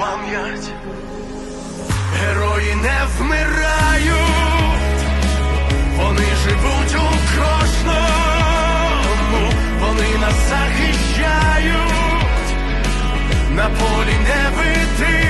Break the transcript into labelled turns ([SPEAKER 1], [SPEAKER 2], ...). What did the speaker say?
[SPEAKER 1] пам'ять, герої не вмирають, вони живуть у кожному, вони нас захищають. На полі не герої